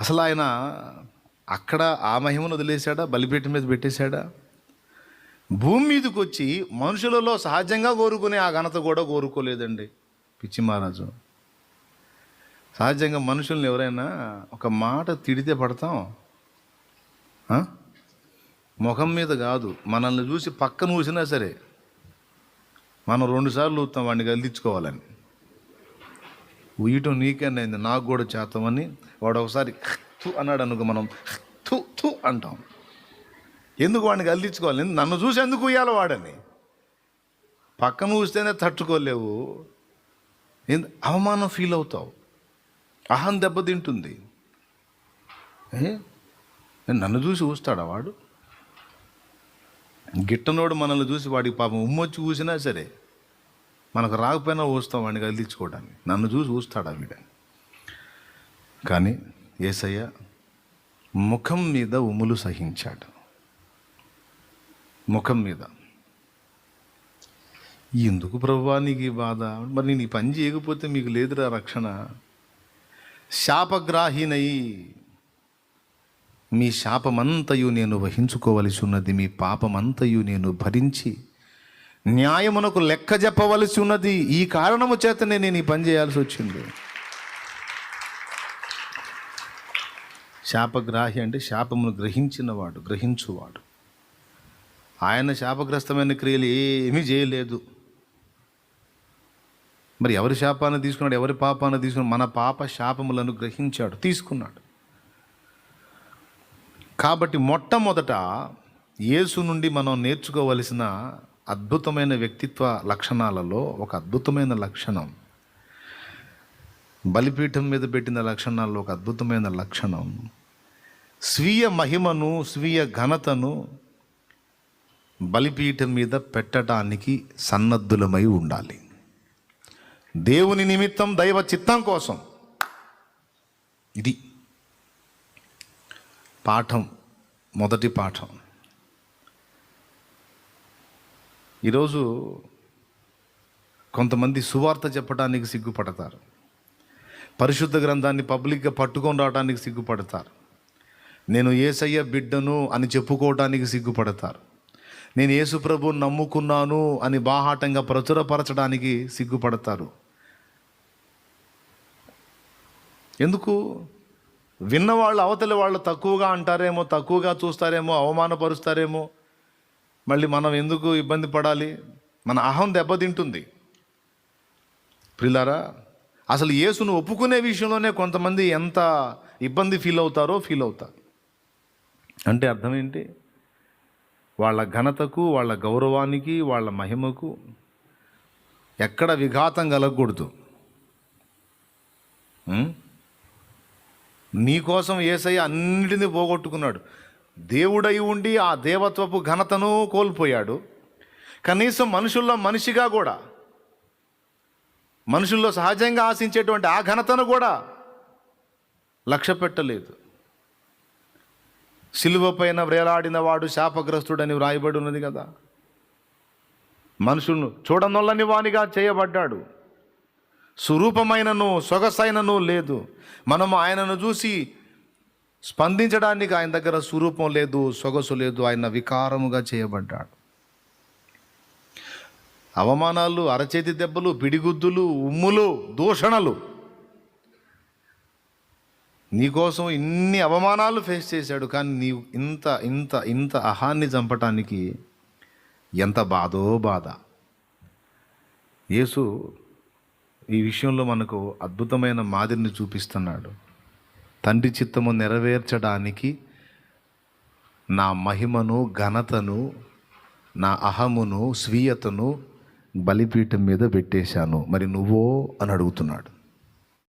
అసలు ఆయన అక్కడ ఆ మహిమను వదిలేశాడా? బలిపీఠం మీద పెట్టేశాడా? భూమి మీదకి వచ్చి మనుషులలో సహజంగా కోరుకునే ఆ ఘనత కూడా కోరుకోలేదండి పిచ్చి మహారాజు. సహజంగా మనుషుల్ని ఎవరైనా ఒక మాట తిడితే పడతాం? ముఖం మీద కాదు మనల్ని చూసి పక్కన చూసినా సరే మనం రెండుసార్లు ఊతాం వాడిని గల్దించుకోవాలని ఉయ్యటం నీకేనైంది నాకు కూడా చేతమని వాడు ఒకసారి థు అన్నాడు అనుకో మనం థు థు అంటాం. ఎందుకు వాడిని అల్లించుకోవాలి నన్ను చూసి ఎందుకు ఉయ్యాలి వాడని? పక్కన చూస్తేనే తట్టుకోలేవు. అవమానం ఫీల్ అవుతావు. అహం దెబ్బతింటుంది ఏ? నన్ను చూసి ఊస్తాడా వాడు? గిట్టనోడు మనల్ని చూసి వాడికి పాపం ఉమ్మొచ్చి ఊసినా సరే మనకు రాకపోయినా ఊస్తాం వాడిని కదిలించుకోవడానికి. నన్ను చూసి ఊస్తాడు ఆవిడ. కానీ ఏసయ్య ముఖం మీద ఉమ్ములు సహించాడు. ముఖం మీద. ఎందుకు ప్రభువా నీకు బాధ? మరి నేను ఈ పని చేయకపోతే మీకు లేదురా రక్షణ. శాపగ్రాహినయి మీ శాపమంతయు నేను వహించుకోవలసి ఉన్నది మీ పాపమంతయు నేను భరించి న్యాయమునకు లెక్క చెప్పవలసి ఉన్నది. ఈ కారణము చేతనే నేను ఈ పని చేయాల్సి వచ్చింది. శాపగ్రాహి అంటే శాపమును గ్రహించినవాడు గ్రహించువాడు. ఆయన శాపగ్రస్తమైన క్రియలు ఏమీ చేయలేదు. మరి ఎవరి శాపాన్ని తీసుకున్నాడు? ఎవరి పాపాన్ని తీసుకున్నాడు? మన పాప శాపములను గ్రహించాడు తీసుకున్నాడు. కాబట్టి మొట్టమొదట యేసు నుండి మనం నేర్చుకోవలసిన అద్భుతమైన వ్యక్తిత్వ లక్షణాలలో ఒక అద్భుతమైన లక్షణం. బలిపీఠం మీద పెట్టిన లక్షణాల్లో ఒక అద్భుతమైన లక్షణం. స్వీయ మహిమను స్వీయ ఘనతను బలిపీఠం మీద పెట్టడానికి సన్నద్ధులమై ఉండాలి. దేవుని నిమిత్తం దైవ చిత్తం కోసం. ఇది పాఠం మొదటి పాఠం. ఈరోజు కొంతమంది సువార్త చెప్పడానికి సిగ్గుపడతారు. పరిశుద్ధ గ్రంథాన్ని పబ్లిక్గా పట్టుకొని రావడానికి సిగ్గుపడతారు. నేను ఏసయ్య బిడ్డను అని చెప్పుకోవడానికి సిగ్గుపడతారు. నేను యేసుప్రభు నమ్ముకున్నాను అని బాహాటంగా ప్రచురపరచడానికి సిగ్గుపడతారు. ఎందుకు? విన్నవాళ్ళు అవతలి వాళ్ళు తక్కువగా అంటారేమో తక్కువగా చూస్తారేమో అవమానపరుస్తారేమో మళ్ళీ మనం ఎందుకు ఇబ్బంది పడాలి? మన అహం దెబ్బతింటుంది. ప్రిలారా అసలు యేసును ఒప్పుకునే విషయంలోనే కొంతమంది ఎంత ఇబ్బంది ఫీల్ అవుతారో ఫీల్ అవుతారు. అంటే అర్థం ఏంటి? వాళ్ళ ఘనతకు వాళ్ళ గౌరవానికి వాళ్ళ మహిమకు ఎక్కడ విఘాతం కలగకూడదు. నీకోసం ఏసయ్య అన్నిటినీ పోగొట్టుకున్నాడు. దేవుడై ఉండి ఆ దేవత్వపు ఘనతను కోల్పోయాడు. కనీసం మనుషుల్లో మనిషిగా కూడా మనుషుల్లో సహజంగా ఆశించేటువంటి ఆ ఘనతను కూడా లక్ష్య పెట్టలేదు. సిలువ పైన వ్రేలాడిన వాడు శాపగ్రస్తుడని వ్రాయబడి ఉన్నది కదా. మనుషులను చూడనొల్లని వానిగా చేయబడ్డాడు. స్వరూపమైనను సొగసైనను లేదు. మనం ఆయనను చూసి స్పందించడానికి ఆయన దగ్గర స్వరూపం లేదు సొగసు లేదు ఆయన వికారముగా చేయబడ్డాడు. అవమానాలు అరచేతి దెబ్బలు పిడిగుద్దులు ఉమ్ములు దూషణలు నీకోసం ఇన్ని అవమానాలు ఫేస్ చేశాడు. కానీ నీవు ఇంత ఇంత ఇంత అహాన్ని చంపటానికి ఎంత బాధో బాధ. యేసు ఈ విషయంలో మనకు అద్భుతమైన మాదిరిని చూపిస్తున్నాడు. తండ్రి చిత్తము నెరవేర్చడానికి నా మహిమను ఘనతను నా అహమును స్వీయతను బలిపీఠం మీద పెట్టేశాను. మరి నువ్వో అని అడుగుతున్నాడు.